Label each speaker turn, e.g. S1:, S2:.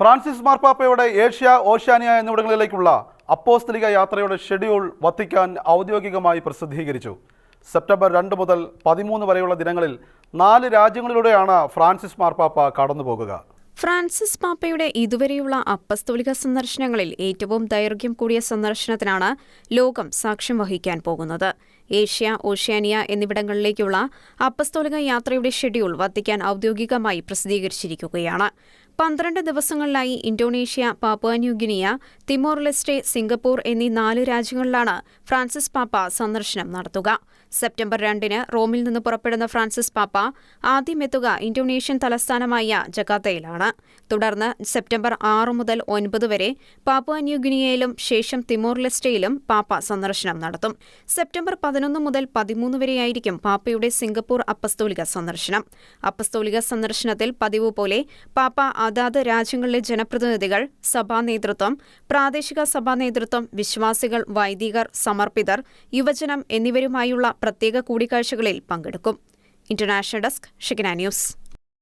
S1: Francis മാർപ്പാപ്പയുടെ Asia Oceania എന്നിവിടങ്ങളിലേക്കുള്ള അപ്പോസ്തലിക യാത്രയുടെ schedule Vatican ഔദ്യോഗികമായി പ്രസിദ്ധീകരിച്ചു. സെപ്റ്റംബർ രണ്ട് മുതൽ പതിമൂന്ന് വരെയുള്ള ദിനങ്ങളിൽ നാല് രാജ്യങ്ങളിലൂടെയാണ് ഫ്രാൻസിസ് മാർപ്പാപ്പ കടന്നുപോകുക.
S2: ഫ്രാൻസിസ് പാപ്പയുടെ ഇതുവരെയുള്ള അപ്പസ്തോലിക സന്ദർശനങ്ങളിൽ ഏറ്റവും ദൈർഘ്യം കൂടിയ സന്ദർശനത്തിനാണ് ലോകം സാക്ഷ്യം വഹിക്കാൻ പോകുന്നത്. ഏഷ്യ ഓഷ്യാനിയ എന്നിവിടങ്ങളിലേക്കുള്ള അപ്പസ്തോലിക യാത്രയുടെ ഷെഡ്യൂൾ വത്തിക്കാൻ ഔദ്യോഗികമായി പ്രസിദ്ധീകരിച്ചിരിക്കുകയാണ്. പന്ത്രണ്ട് ദിവസങ്ങളിലായി Indonesia Papua New Guinea Timor Leste Singapore എന്നീ നാല് രാജ്യങ്ങളിലാണ് ഫ്രാൻസിസ് പാപ്പ സന്ദർശനം നടത്തുക. സെപ്റ്റംബർ രണ്ടിന് റോമിൽ നിന്ന് പുറപ്പെടുന്ന ഫ്രാൻസിസ് പാപ്പ ആദ്യമെത്തുക ഇന്തോനേഷ്യൻ തലസ്ഥാനമായ ജക്കാത്തയിലാണ്. തുടർന്ന് സെപ്റ്റംബർ ആറ് മുതൽ ഒൻപത് വരെ പാപ്പുവ ന്യൂഗിനിയയിലും ശേഷം തിമോർ ലെസ്റ്റയിലും പാപ്പ സന്ദർശനം നടത്തും. സെപ്റ്റംബർ പതിനൊന്ന് മുതൽ പതിമൂന്ന് വരെയായിരിക്കും പാപ്പയുടെ സിംഗപ്പൂർ അപ്പസ്തോലിക സന്ദർശനം. അപ്പസ്തോലിക സന്ദർശനത്തിൽ പതിവ് പോലെ പാപ്പ അതാത് രാജ്യങ്ങളിലെ ജനപ്രതിനിധികൾ സഭാ നേതൃത്വം പ്രാദേശിക സഭാ നേതൃത്വം വിശ്വാസികൾ വൈദികർ സമർപ്പിതർ യുവജനം എന്നിവരുമായുള്ള പ്രത്യേക കൂടിക്കാഴ്ചകളിൽ പങ്കെടുക്കും. ഇന്റർനാഷണൽ ഡെസ്ക് ഷിഗ്ന ന്യൂസ്.